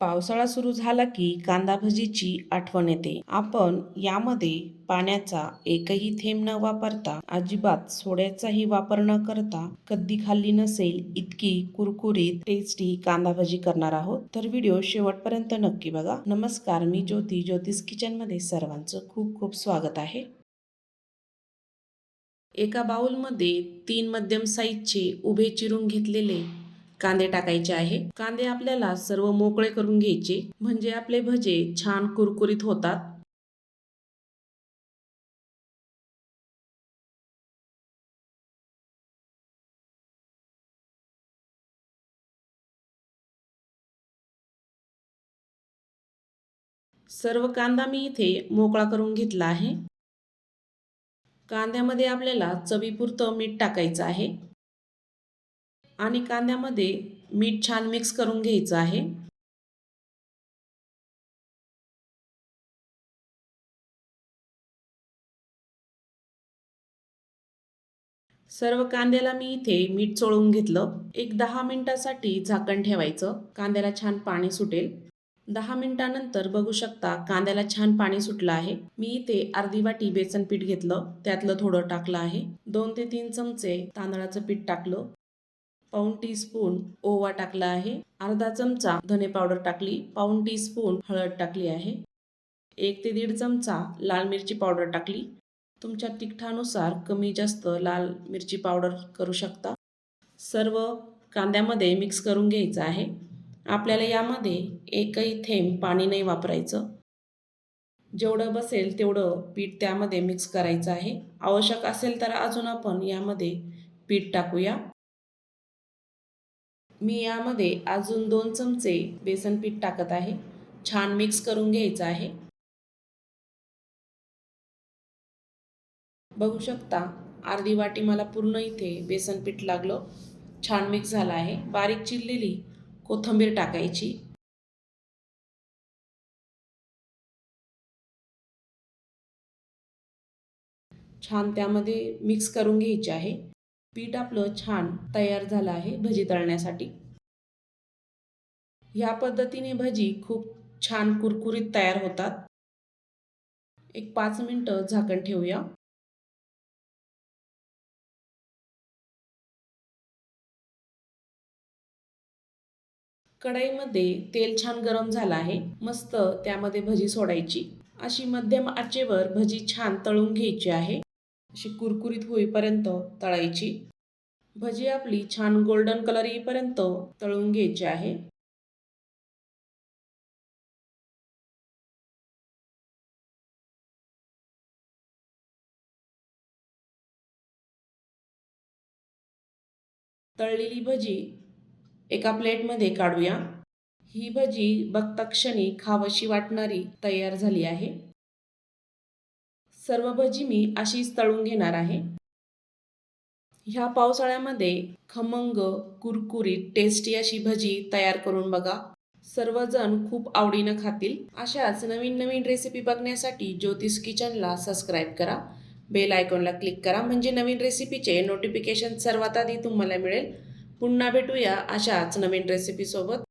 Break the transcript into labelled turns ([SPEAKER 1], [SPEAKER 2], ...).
[SPEAKER 1] पावसाळा सुरू झाला की कांदा भजीची आठवण येते. आपण यामध्ये पाण्याचा एकही थेंब न वापरता अजिबात सोड्याचाही वापर न करता कधी खाल्ली नसेल इतकी कुरकुरीत टेस्टी कांदा भजी करणार आहोत. तर व्हिडिओ शेवटपर्यंत नक्की बघा. नमस्कार मी ज्योती. ज्योतिष किचनमध्ये सर्वांचं खूप खूप स्वागत आहे. एका बाउलमध्ये तीन मध्यम साईजचे उभे चिरून घेतलेले कांदे टाकायचे आहे. कांदे आपल्याला सर्व मोकळे करून घ्यायचे. म्हणजे आपले भजे छान कुरकुरीत होतात. सर्व कांदा मी इथे मोकळा करून घेतला आहे. कांद्यामध्ये आपल्याला चवीपुरतं मीठ टाकायचं आहे. आणि कांद्यामध्ये मीठ छान मिक्स करून घ्यायचं आहे. सर्व कांद्याला मी इथे मीठ चोळून घेतलं. एक दहा मिनिटासाठी झाकण ठेवायचं. कांद्याला छान पाणी सुटेल. दहा मिनिटानंतर बघू शकता कांद्याला छान पाणी सुटलं आहे. मी इथे अर्धी वाटी बेसन पीठ घेतलं. त्यातलं थोडं टाकलं आहे. दोन ते तीन चमचे तांदळाचं पीठ टाकलं. पाऊन टी स्पून ओवा टाकला आहे. अर्धा चमचा धने पावडर टाकली पाऊन टी स्पून हळद टाकली आहे. एक ते दीड चमचा लाल मिरची पावडर टाकली. तुमच्या तिखटानुसार कमी जास्त लाल मिरची पावडर करू शकता. सर्व कांद्यामध्ये मिक्स करून घ्यायचं आहे. आपल्याला यामध्ये एकही थेंब पाणी नाही वापरायचं. जेवढं बसेल तेवढं पीठ त्यामध्ये मिक्स करायचं आहे. आवश्यक असेल तर अजून आपण यामध्ये पीठ टाकूया. मी यामध्ये अजून दोन चमचे बेसन पीठ टाकत आहे. छान मिक्स करून घ्यायचं आहे. बघू शकता अर्धी वाटी मला पूर्ण इथे बेसन पीठ लागलं. छान मिक्स झालं आहे. बारीक चिरलेली कोथिंबीर टाकायची. छान त्यामध्ये मिक्स करून घ्यायची आहे. पीठ आपलं छान तयार झालं आहे भजी तळण्यासाठी. ह्या पद्धतीने भजी खूप छान कुरकुरीत तयार होतात. एक पाच मिनटं झाकण ठेवूया. कढईमध्ये तेल छान गरम झालं आहे. मस्त त्यामध्ये भजी सोडायची. अशी मध्यम आचेवर भजी छान तळून घ्यायची आहे. अशी कुरकुरीत होईपर्यंत तळायची भजी आपली छान गोल्डन कलर येईपर्यंत तळून घ्यायची आहे. तळलेली भजी एका प्लेटमध्ये काढूया. ही भजी बघता क्षणी खावशी वाटणारी तयार झाली आहे. सर्व भजी मी अशीच तळून घेणार आहे. ह्या पावसाळ्यामध्ये खमंग कुरकुरीत टेस्टी अशी भजी तयार करून बघा. सर्वजण खूप आवडीनं खातील. अशाच नवीन नवीन रेसिपी बघण्यासाठी ज्योतिष किचनला सबस्क्राईब करा. बेल आयकॉनला क्लिक करा. म्हणजे नवीन रेसिपीचे नोटिफिकेशन सर्वात आधी तुम्हाला मिळेल. पुन्हा भेटूया अशाच नवीन रेसिपीसोबत